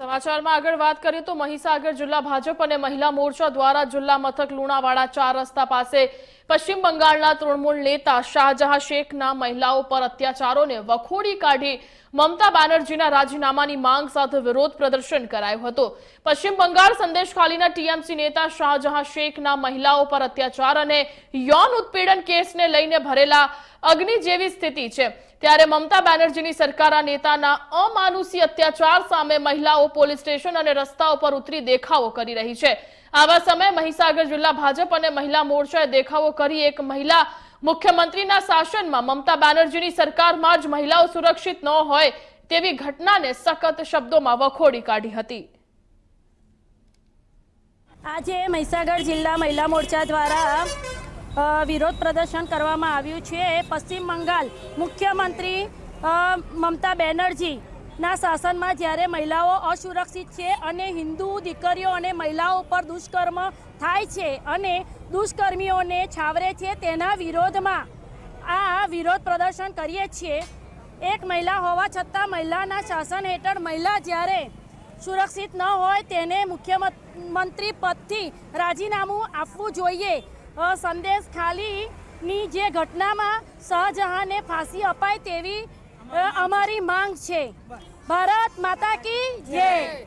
સમાચારમાં આગળ વાત કરીએ તો મહીસાગર જિલ્લા ભાજપ અને મહિલા મોરચા દ્વારા જિલ્લા મથક લુણાવાડા ચાર રસ્તા પાસે પશ્ચિમ બંગાળના તૃણમૂલ નેતા શાહજહાં શેખના મહિલાઓ પર અત્યાચારોને વખોડી કાઢી મમતા બેનર્જીના રાજીનામાની માંગ સાથે વિરોધ પ્રદર્શન કરાયું હતું. પશ્ચિમ બંગાળ સંદેશ ખાલીના ટીએમસી નેતા શાહજહાં શેખના મહિલાઓ પર અત્યાચાર અને યૌન ઉત્પીડન કેસને લઈને ભરેલા અગ્નિ જેવી સ્થિતિ છે. ત્યારે મમતા બેનર્જીની સરકાર આ નેતાના અમાનુષી અત્યાચાર સામે મહિલાઓ પોલીસ સ્ટેશન અને રસ્તાઓ પર ઉતરી દેખાવો કરી રહી છે. આવા સમયે મહીસાગર જિલ્લા ભાજપ અને મહિલા મોરચાએ દેખાવો કરી એક મહિલા મુખ્યમંત્રીના શાસનમાં મમતા બેનર્જીની સરકારમાં જ મહિલાઓ સુરક્ષિત ન હોય તેવી ઘટનાને સખત શબ્દોમાં વખોડી કાઢી હતી. આજે મહીસાગર જિલ્લા મહિલા મોરચા દ્વારા વિરોધ પ્રદર્શન કરવામાં આવ્યું છે. પશ્ચિમ બંગાળ મુખ્યમંત્રી મમતા મમતા બેનર્જીના શાસનમાં જ્યારે મહિલાઓ અસુરક્ષિત છે અને હિન્દુ દીકરીઓ અને મહિલાઓ પર દુષ્કર્મ થાય છે અને દુષ્કર્મીઓને છાવરે છે, તેના વિરોધમાં આ વિરોધ પ્રદર્શન કરીએ છીએ. એક મહિલા હોવા છતાં મહિલાના શાસન હેઠળ મહિલા જ્યારે સુરક્ષિત ન હોય, તેને મુખ્યમંત્રી પદથી રાજીનામું આપવું જોઈએ. સંદેશ ખાલીની જે ઘટનામાં શાહજહાંને ફાંસી અપાય તેવી અમારી માંગ છે. ભારત માતા કી જય.